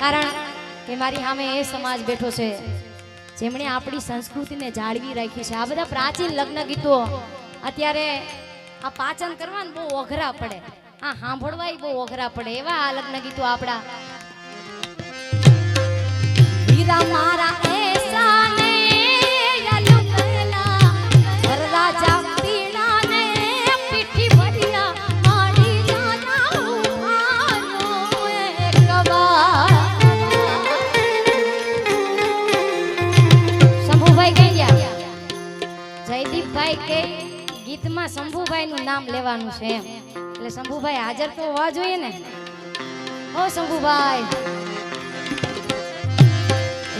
કારણ કે મારી સામે એ સમાજ બેઠો છે, જેમણે આપણી સંસ્કૃતિને જાળવી રાખી છે. આ બધા પ્રાચીન લગ્ન ગીતો અત્યારે આ પાચન કરવાને બહુ અઘરા પડે. આ સાંભળવાય બહુ અઘરા પડે. એવા આ લગ્ન ગીતો આપણા. હીરા મારા નું નામ લેવાનું છે એમ. એટલે શંભુભાઈ હાજર તો હોવા જોઈએ ને. ઓ શંભુભાઈ.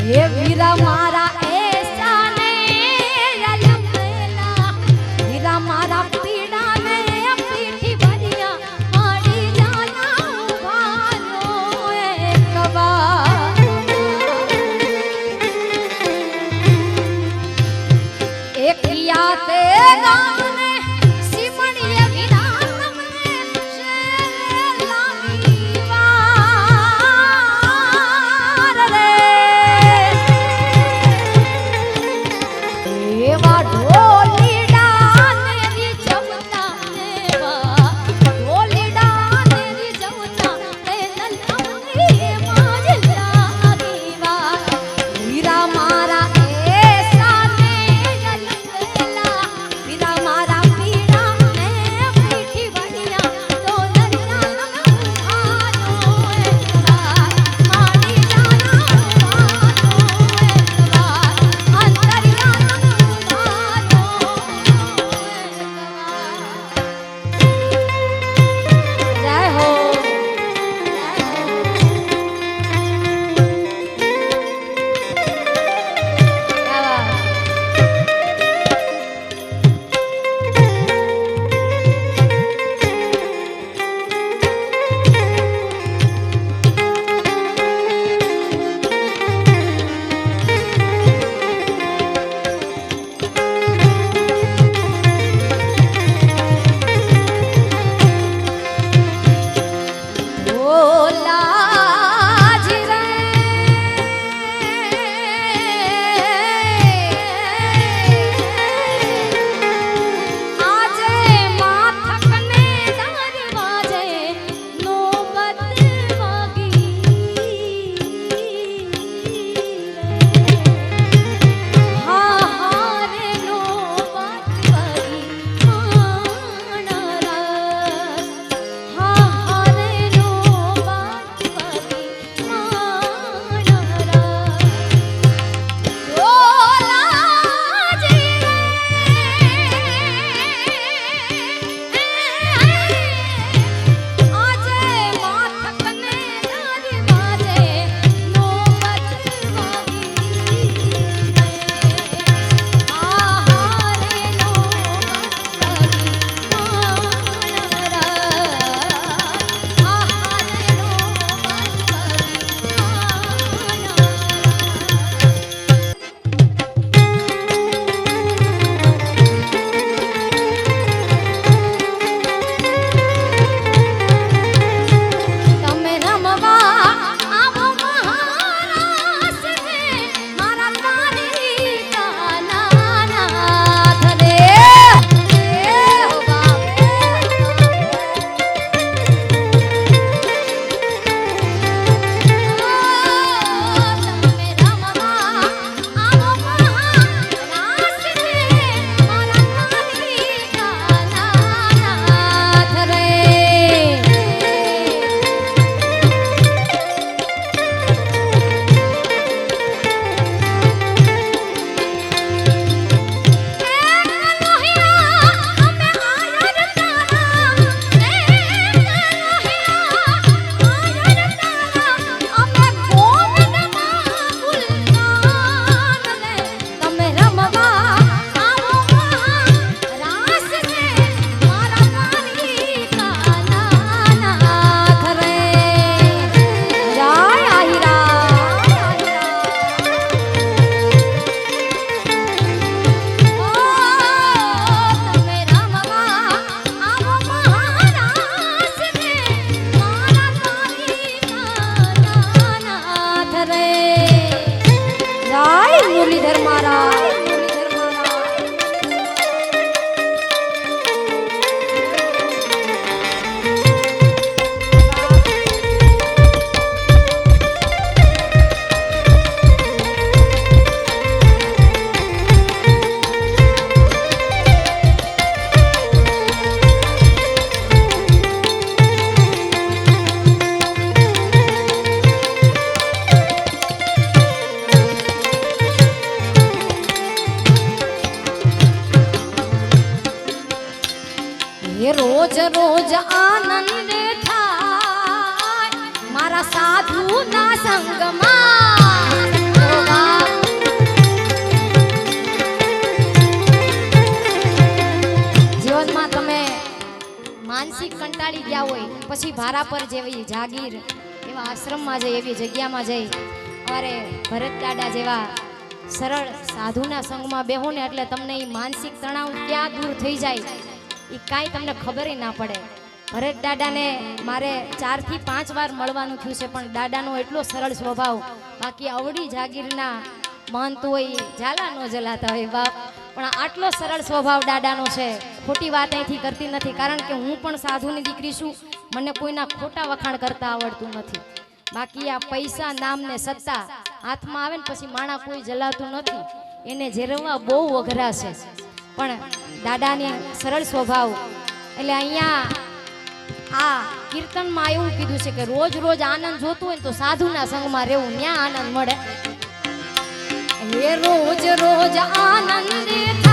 હે વીરા મારા એસાને પછી ભારા પર જેવી જાગીર, એવા આશ્રમમાં જઈ, એવી જગ્યામાં જઈ, અમારે ભરત દાડા જેવા સરળ સાધુના સંગમાં બેહો ને એટલે તમને એ માનસિક તણાવ ક્યાં દૂર થઈ જાય એ કાંઈ તમને ખબર ના પડે. ભરત દાદાને મારે ચારથી પાંચ વાર મળવાનું થયું છે, પણ દાદાનો એટલો સરળ સ્વભાવ, બાકી અવળી જાગીરના મહંત હોય ઝાલા ન જલાતા હોય બાપ. પણ આટલો સરળ સ્વભાવ દાદાનો છે, ખોટી વાત અહીંથી કરતી નથી, કારણ કે હું પણ સાધુની દીકરી છું મને કોઈના ખોટા વખાણ કરતા આવડતું નથી. બાકી આ પૈસા નામ ને સત્તા હાથમાં આવે ને પછી માણા કોઈ જલાતું નથી. એને જેરવવા બહુ અઘરા છે. પણ દાદાની સરળ સ્વભાવ. એટલે અહીંયા આ કીર્તનમાં એવું કીધું છે કે રોજ રોજ આનંદ જોતું હોય તો સાધુના સંગમાં રહેવું ત્યાં આનંદ મળે. રોજ રોજ આનંદ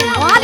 我。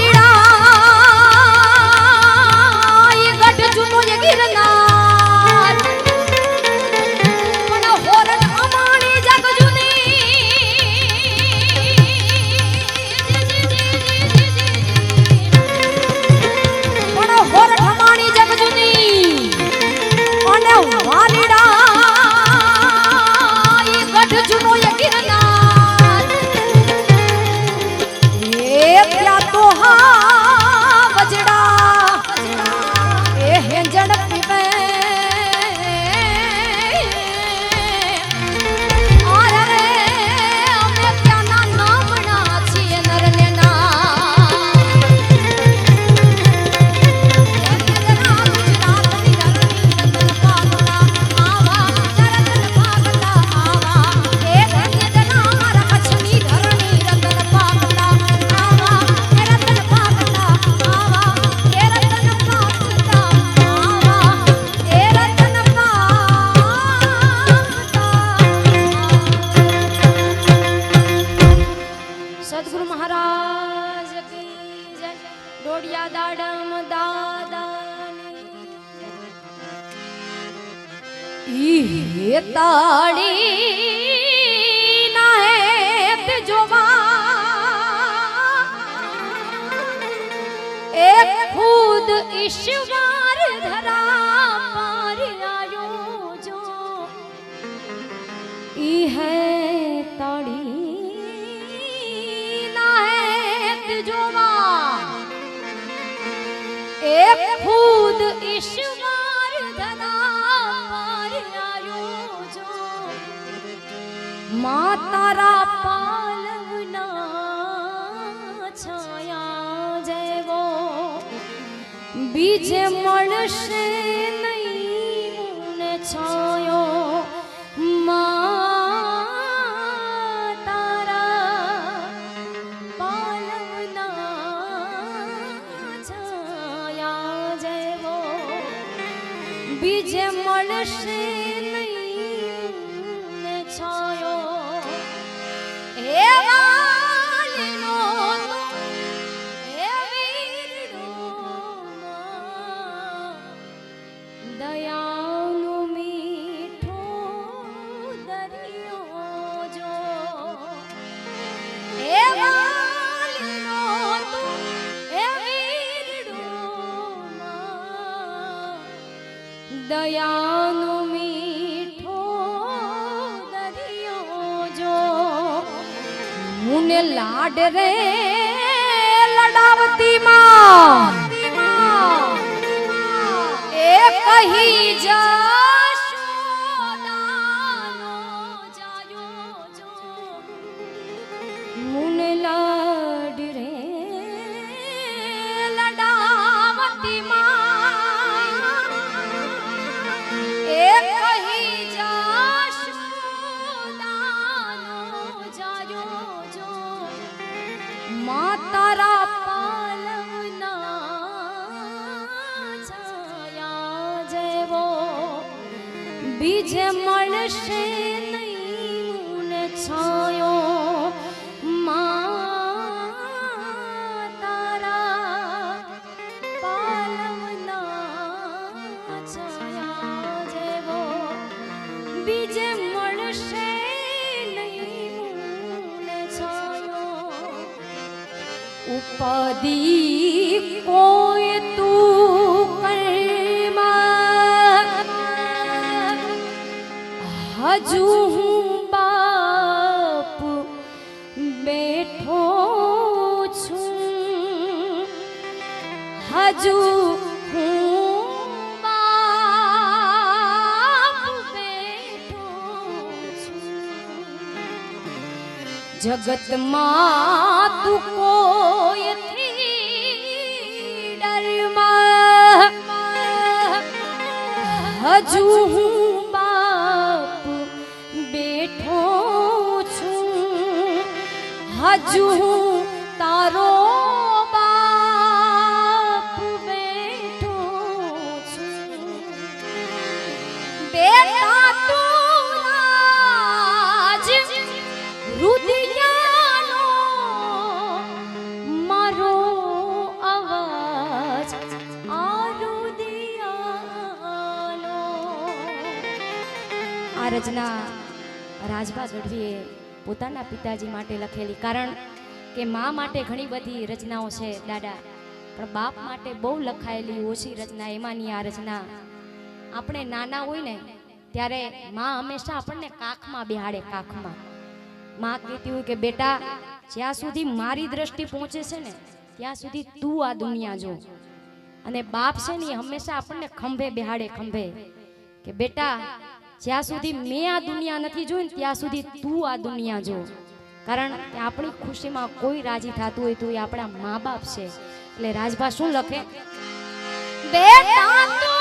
માં તારા પાલવના છાયા જેવો બીજે મળશે નહીં મુને છાયો લાડ રે લડાવતી માં એ કહી જા મુન લાડ રે લડાવતી માં nascer. હજુ હું છું. જગતમાં તું કોયથી ડરમાં હજુ હું બાપ બેઠો છું. હજુ હું રાજભા પોતાના પિતાજી માટે લખેલી. કારણ કે મા માટે ઘણી બધી રચનાઓ છે દાદા. પણ બાપ માટે બહુ લખાયેલી ઓછી રચના એમાંની આ રચના. આપણે નાના હોય ને, ત્યારે મા હંમેશા આપણને કાખમાં બેહાડે, કાખમાં. માં કહેતી હોય કે, બેટા, જ્યાં સુધી મારી દ્રષ્ટિ પહોંચે છે ને, ત્યાં સુધી તું આ દુનિયા જો. અને બાપ છે ને હંમેશા આપણને ખંભે બેહાડે, ખંભે. કે, બેટા જ્યાં સુધી મેં આ દુનિયા નથી જોઈ ત્યાં સુધી તું આ દુનિયા જો. કારણ કે આપણી ખુશીમાં કોઈ રાજી થતું હોય તો એ આપણા મા બાપ છે. એટલે રાજભા શું લખે? બે તું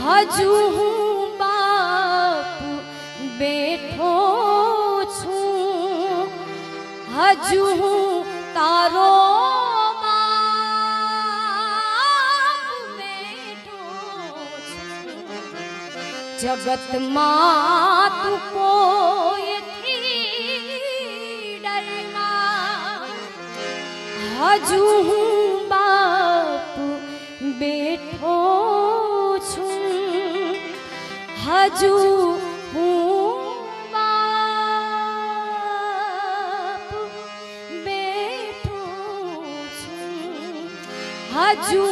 હજુ હું બાપ બેઠો છું. હજુ તારો જગતમાં તું કોઈથી ડરના હજુ હજુ હું બેઠું છું. હજુ